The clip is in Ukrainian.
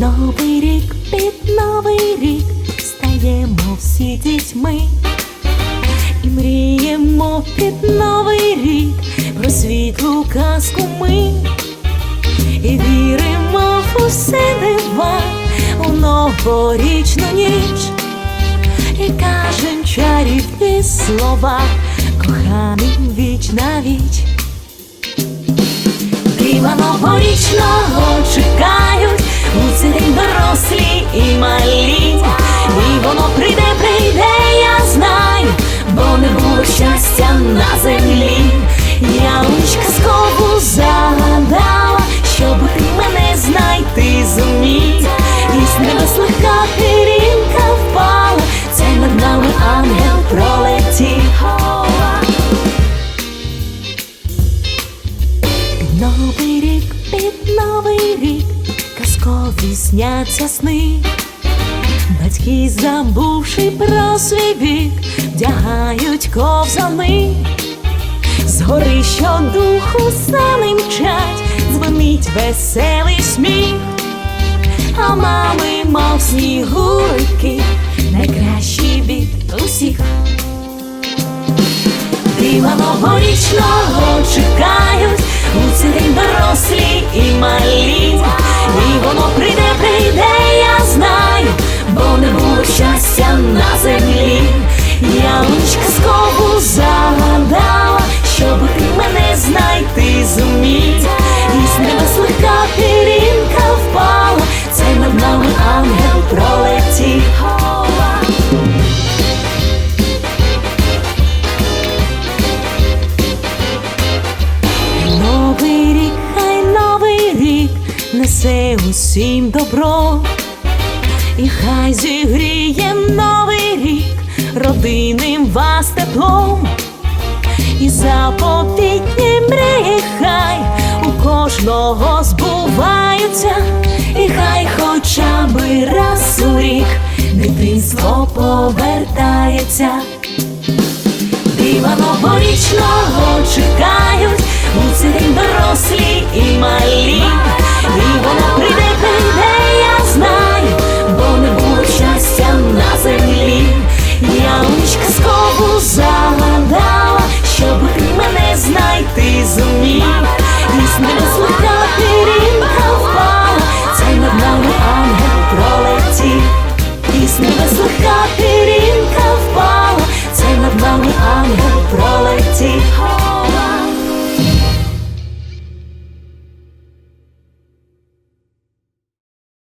Новий рік під новий рік стаємо всі дітьми і мріємо під новий рік про світлу казку ми і віримо в усе дива у новорічну ніч і кажем чарівні слова, коханим віч на віч. Дива новорічного чекає день дорослі і казкові сняться сни. Батьки, забувши про свій вік, вдягають ковзани. Згори щодуху сани мчать, дзвонить веселий сміх, а мами, мов снігурики, усім добро, і хай зігріє новий рік родинним вас теплом, і заповітні мрії хай у кожного збуваються, і хай хоча би раз у рік дитинство повертається. Дива новорічного чекають у цей дорослі і малі.